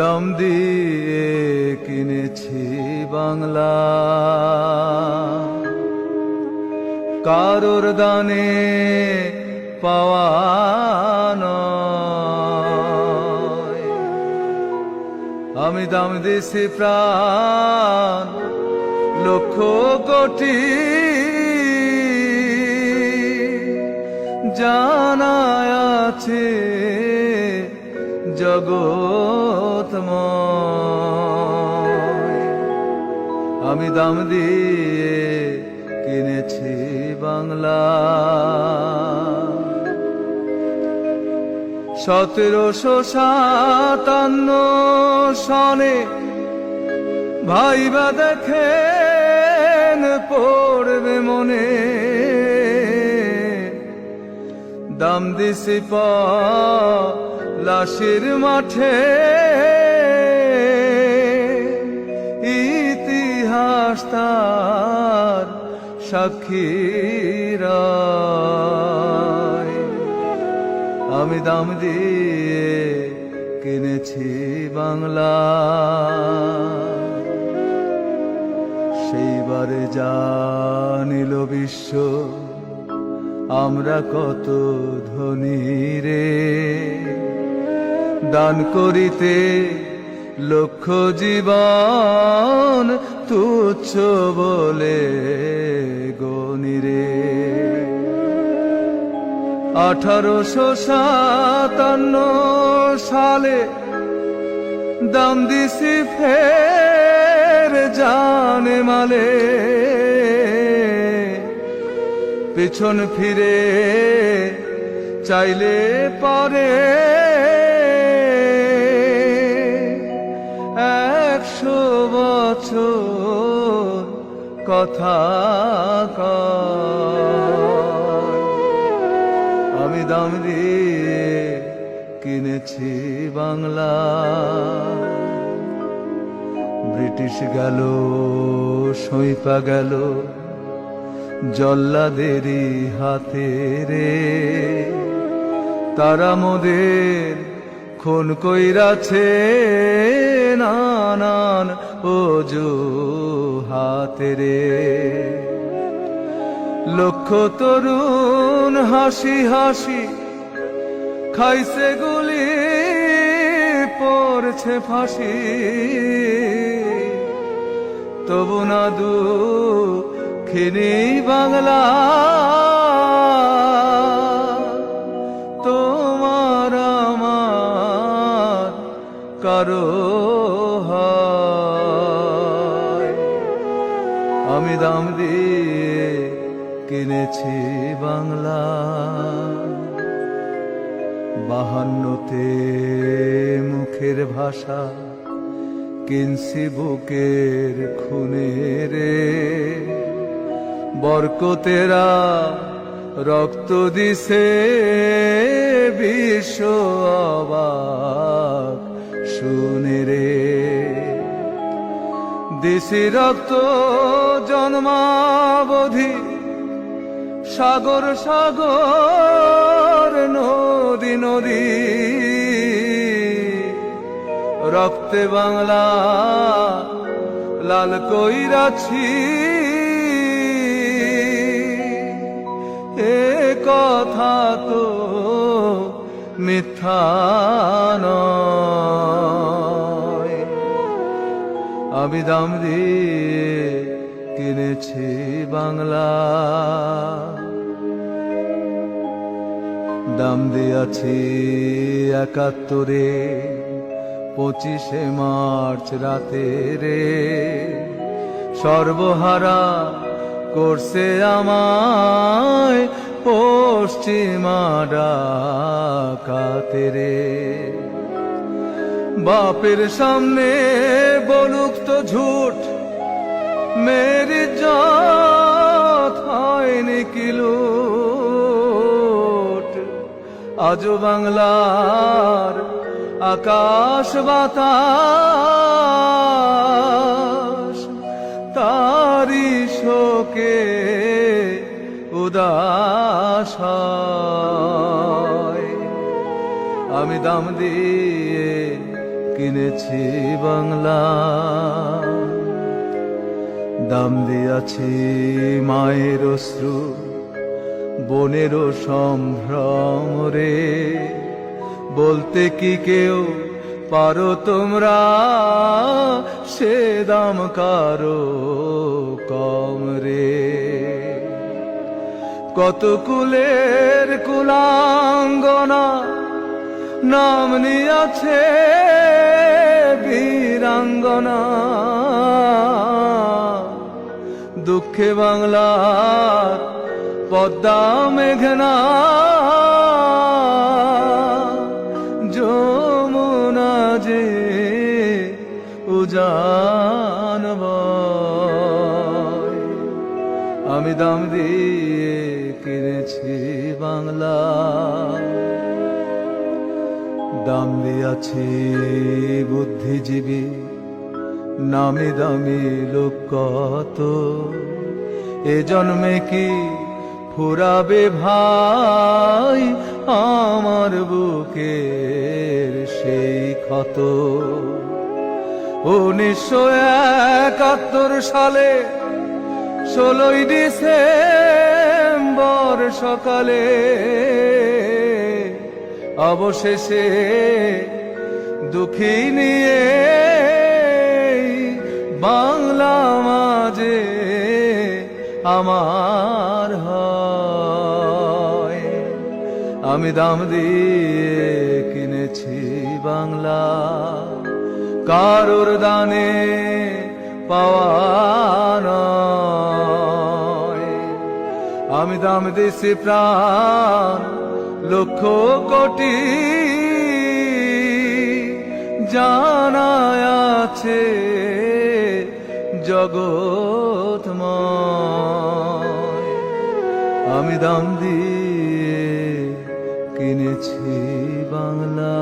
দাম দিয়ে কিনেছি বাংলা। কারোর দানে পাওয়ানো আমি দাম দিছি প্রাণ লক্ষ কোটি। জানায় আছে আমি দাম দিয়ে কিনেছি বাংলা। সতেরোশো সাতান্ন সনে ভাইবা দেখেন পড়বে মনে। দাম দিছি লাশের মাঠে। ইতিহাস তার সাক্ষীরা। আমি দাম দিয়ে কিনেছি বাংলা। সেইবারে জানিল বিশ্ব, আমরা কত ধনী রে। দান করিতে লক্ষ জীবন তুচ্ছ বলে গনিরে আঠারোশো সাতান্ন সালে দাম দিছি ফের জানে মালে। পিছন ফিরে চাইলে পারে বছর কথা আমি দাম দিয়ে কিনেছি বাংলা। ব্রিটিশ গেল সইপা গেল, জল্লাদেরই হাতে রে। তারা মোদের খুন কইরাছে নানান ওজো হাতে রে। লক্ষ তরুণ হাসি হাসি খাইছে গুলি, পড়ছে ফাঁসি। তবু না দু খিনি বাংলা, তোমার আমার কারও আমি দাম দিয়ে কিনেছি বাংলা। বাহান্নতে মুখের ভাষা কিনছি বুকের খুনে রে। বরকতেরা রক্ত দিছে বিশ্ব অবাক। শুনে রে দেশি রক্ত জন্মাবধি। সাগর সাগর, নদী নদী। রক্তে বাংলা, লাল কইরাছি। এ কথা তো মিথ্যা নয়। আমি দাম দিয়ে কিনেছি বাংলা। দাম দিয়াছি একাত্তরে, পঁচিশে মার্চ রাতে রে। সর্বহারা করছে আমায় পশ্চিমা ডাকাতে রে। বাপের সামনে বলুক তো ঝুট মেরি জাত হয়নি কিলুট বাংলার আকাশ বাতাস তারি শোকে উদাস আমি দাম দিয়ে কিনেছি বাংলা। দাম দিয়াছি মায়ের অশ্রু, বনেরও সম্ভ্রম রে। বলতে কি কেউ পারো তোমরা? সে দাম কারও কম রে। কত কুলের কুলাঙ্গনা, নাম নিয়াছে বীরাঙ্গনা দুঃখে বাংলার পদ্মা মেঘনা। যমুনা যে উজান বয়। আমি দাম দিয়ে কিনেছি বাংলা। দাম দিয়াছি বুদ্ধিজীবী, নামি দামি লোক কত? এ জন্মে কি ফুরাবে ভাই আমার বুকের সেই ক্ষত? উনিশশো একাত্তর সালে ষোলোই ডিসেম্বর সকালে অবশেষে দুঃখী নিয়ে বাংলা মাঝে আমার হয়। আমি দাম দিয়ে কিনেছি বাংলা। কারোর দানে পাওয়া আমি দাম দিছি প্রাণ লক্ষ কোটি জানা আছে জগৎময় আমি দাম দিয়ে কিনেছি বাংলা।